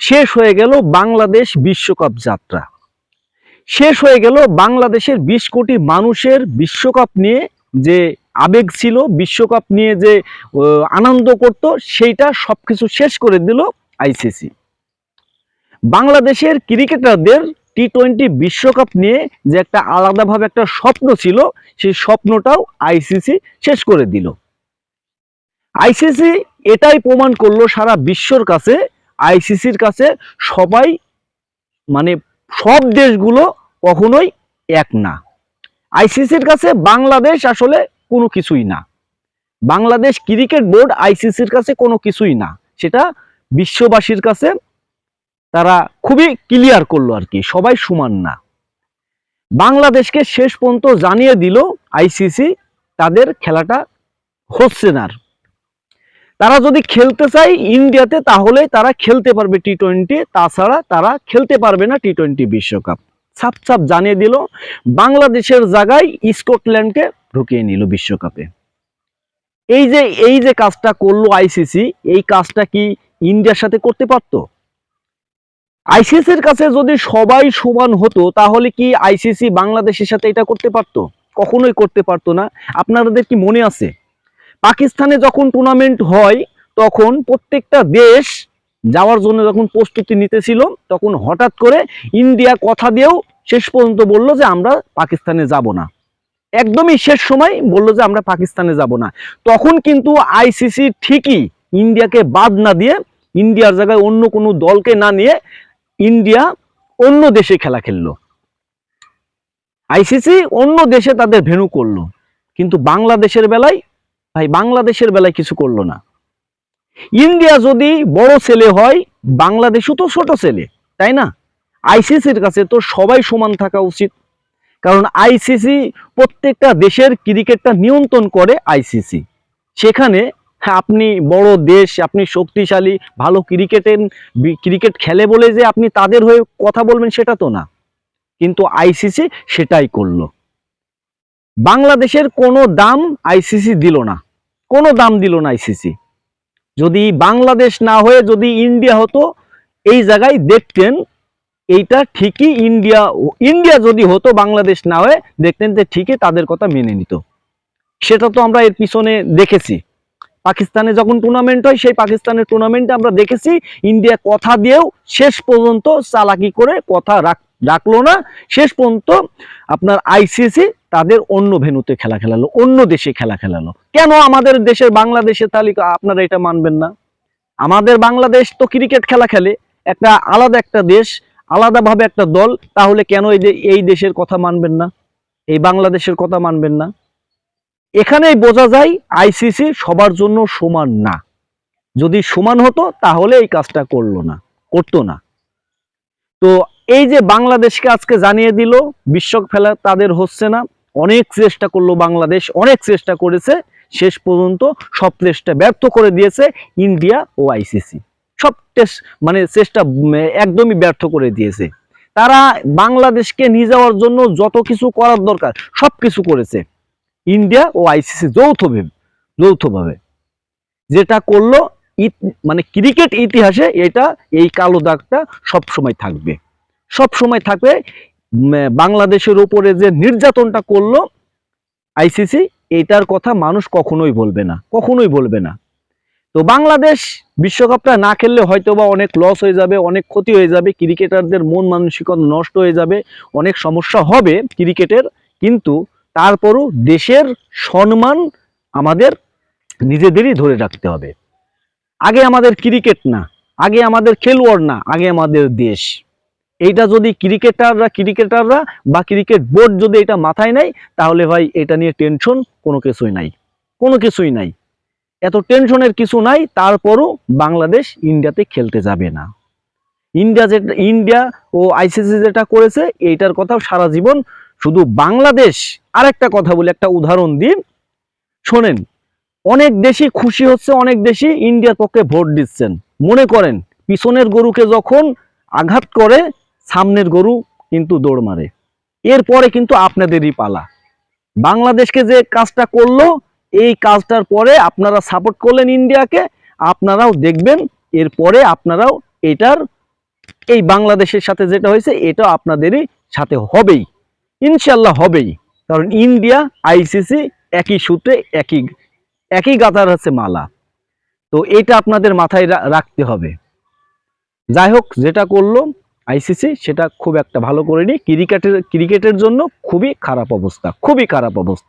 শেষ হয়ে গেল বাংলাদেশ বিশ্বকাপ যাত্রা। শেষ হয়ে গেল বাংলাদেশের বিশ কোটি মানুষের বিশ্বকাপ নিয়ে যে আবেগ ছিল, বিশ্বকাপ নিয়ে যে আনন্দ করত, সেইটা সবকিছু শেষ করে দিল আইসিসি। বাংলাদেশের ক্রিকেটারদের টি টোয়েন্টি বিশ্বকাপ নিয়ে যে একটা আলাদাভাবে একটা স্বপ্ন ছিল, সেই স্বপ্নটাও আইসিসি শেষ করে দিল। আইসিসি এটাই প্রমাণ করল সারা বিশ্বর কাছে আইসিসির কাছে সবাই মানে সব দেশগুলো কখনোই এক না। আইসিসির কাছে বাংলাদেশ আসলে কোনো কিছুই না। বাংলাদেশ ক্রিকেট বোর্ড আইসিসির কাছে কোনো কিছুই না। সেটা বিশ্ববাসীর কাছে তারা খুবই ক্লিয়ার করল আর কি, সবাই সমান না। বাংলাদেশকে শেষ পর্যন্ত জানিয়ে দিল আইসিসি তাদের খেলাটা হচ্ছে না। তারা যদি খেলতে চায় ইন্ডিয়াতে, তাহলে তারা খেলতে পারবে টি টোয়েন্টি তাছাড়া তারা খেলতে পারবে না টি টোয়েন্টি বিশ্বকাপ। ছাপ ছাপ জানিয়ে দিল, বাংলাদেশের জায়গায় স্কটল্যান্ডকে ঢুকিয়ে নিল বিশ্বকাপে। এই যে এই যে কাজটা করল আইসিসি এই কাজটা কি ইন্ডিয়ার সাথে করতে পারতো? আইসিসির কাছে যদি সবাই সমান হতো, তাহলে কি আইসিসি বাংলাদেশের সাথে এটা করতে পারতো? কখনোই করতে পারতো না। আপনাদের কি মনে আছে? পাকিস্তানে যখন টুর্নামেন্ট হয়, তখন প্রত্যেকটা দেশ যাওয়ার জন্য যখন প্রস্তুতি নিতেছিল, তখন হঠাৎ করে ইন্ডিয়া কথা দিয়েও শেষ পর্যন্ত বলল যে আমরা পাকিস্তানে যাব না। একদমই শেষ সময় বলল যে আমরা পাকিস্তানে যাব না। তখন কিন্তু আইসিসি ঠিকই ইন্ডিয়াকে বাদ না দিয়ে, ইন্ডিয়ার জায়গায় অন্য কোনো দলকে না নিয়ে ইন্ডিয়া অন্য দেশে খেলা খেললো। আইসিসি অন্য দেশে তাদের ভেনু করল। কিন্তু বাংলাদেশের বেলায় ভাই বাংলাদেশের বেলায় কিছু করল না। ইন্ডিয়া যদি বড় ছেলে হয় বাংলাদেশও তো ছোট ছেলে তাই না? আইসিসির কাছে তো সবাই সমান থাকা উচিত। কারণ আইসিসি প্রত্যেকটা দেশের ক্রিকেটটা নিয়ন্ত্রণ করে আইসিসি। সেখানে হ্যাঁ, আপনি বড় দেশ আপনি শক্তিশালী ভালো ক্রিকেটের ক্রিকেট খেলে বলে যে আপনি তাদের হয়ে কথা বলবেন সেটা তো না। কিন্তু আইসিসি সেটাই করল। বাংলাদেশের কোনো দাম আইসিসি দিল না। কোনো দাম দিল না আইসিসি যদি বাংলাদেশ না হয়ে যদি ইন্ডিয়া হতো, এই জায়গায় দেখতেন, এইটা ঠিকই ইন্ডিয়া ইন্ডিয়া যদি হতো, বাংলাদেশ না হয়ে দেখতেন যে ঠিকই তাদের কথা মেনে নিত। সেটা তো আমরা এর পিছনে দেখেছি। পাকিস্তানে যখন টুর্নামেন্ট হয়, সেই পাকিস্তানের টুর্নামেন্টে আমরা দেখেছি ইন্ডিয়া কথা দিয়েও শেষ পর্যন্ত চালাকি করে কথা রাখ রাখল না। শেষ পর্যন্ত আপনার আইসিসি তাদের অন্য ভেন্যুতে খেলা খেলালো, অন্য দেশে খেলা খেলালো। কেন আমাদের দেশের বাংলাদেশের তালিকা আপনারা এটা মানবেন না? আমাদের বাংলাদেশ তো ক্রিকেট খেলা খেলে, একটা আলাদা একটা দেশ, আলাদাভাবে একটা দল, তাহলে কেন এই এই দেশের কথা মানবেন না? এই বাংলাদেশের কথা মানবেন না? এখানেই বোঝা যায় আইসিসি সবার জন্য সমান না। যদি সমান হতো, তাহলে এই কাজটা করল না, করতো না। তো এই যে বাংলাদেশকে আজকে জানিয়ে দিল, বিশ্বকাপ ফেলা তাদের হচ্ছে না। অনেক চেষ্টা করল বাংলাদেশ, অনেক চেষ্টা করেছে। শেষ পর্যন্ত সব চেষ্টা ব্যর্থ করে দিয়েছে ইন্ডিয়া ও আইসিসি। সব মানে চেষ্টা একদমই ব্যর্থ করে দিয়েছে। তারা বাংলাদেশকে নিয়ে যাওয়ার জন্য যত কিছু করার দরকার, সব কিছু করেছে। ইন্ডিয়া ও আইসিসি যৌথভাবে যৌথভাবে। যেটা করল মানে ক্রিকেট ইতিহাসে এটা এই কালো দাগটা সবসময় থাকবে। সব সময় থাকবে। বাংলাদেশের উপরে যে নির্যাতনটা করল আইসিসি, এটার কথা মানুষ কখনোই বলবে না, কখনোই বলবে না। তো বাংলাদেশ বিশ্বকাপটা না খেললে হয়তো বা অনেক লস হয়ে যাবে, অনেক ক্ষতি হয়ে যাবে, ক্রিকেটারদের মন মানসিকতা নষ্ট হয়ে যাবে, অনেক সমস্যা হবে ক্রিকেটের, কিন্তু তারপরও দেশের সম্মান আমাদের নিজেদেরই ধরে রাখতে হবে। আগে আমাদের ক্রিকেট না, আগে আমাদের খেলোয়াড় না, আগে আমাদের দেশ। এইটা যদি ক্রিকেটাররা ক্রিকেটাররা বা ক্রিকেট বোর্ড যদি এটা মাথায় নেয়, তাহলে ভাই এটা নিয়ে টেনশন কোনো কিছুই নাই। কোনো কিছুই নাই। এত টেনশনের কিছু নাই, তারপরও বাংলাদেশ ইন্ডিয়াতে খেলতে যাবে না। ইন্ডিয়া যেটা ইন্ডিয়া ও আইসিসি যেটা করেছে, এইটার কথাও সারা জীবন শুধু বাংলাদেশ। আর একটা কথা বলি, একটা উদাহরণ দিন। শোনেন, অনেক দেশই খুশি হচ্ছে, অনেক দেশই ইন্ডিয়ার পক্ষে ভোট দিচ্ছেন। মনে করেন, পিছনের গরুকে যখন আঘাত করে সামনের গরু কিন্তু দৌড় মারে। এরপরে কিন্তু আপনাদেরই পালা। বাংলাদেশকে যে কাজটা করল, এই কাজটার পরে আপনারা সাপোর্ট করলেন ইন্ডিয়াকে, আপনারাও দেখবেন, এরপরে আপনারাও এটার, এই বাংলাদেশের সাথে যেটা হয়েছে এটা আপনাদেরই সাথে হবেই। ইনশাল্লাহ হবেই। কারণ ইন্ডিয়া, আইসিসি একই সূত্রে, একই একই গাতার হচ্ছে মালা। তো এটা আপনাদের মাথায় রাখতে হবে। যাই হোক, যেটা করল আইসিসি সেটা খুব একটা ভালো করেনি। ক্রিকেটের ক্রিকেটের জন্য খুবই খারাপ অবস্থা, খুবই খারাপ অবস্থা।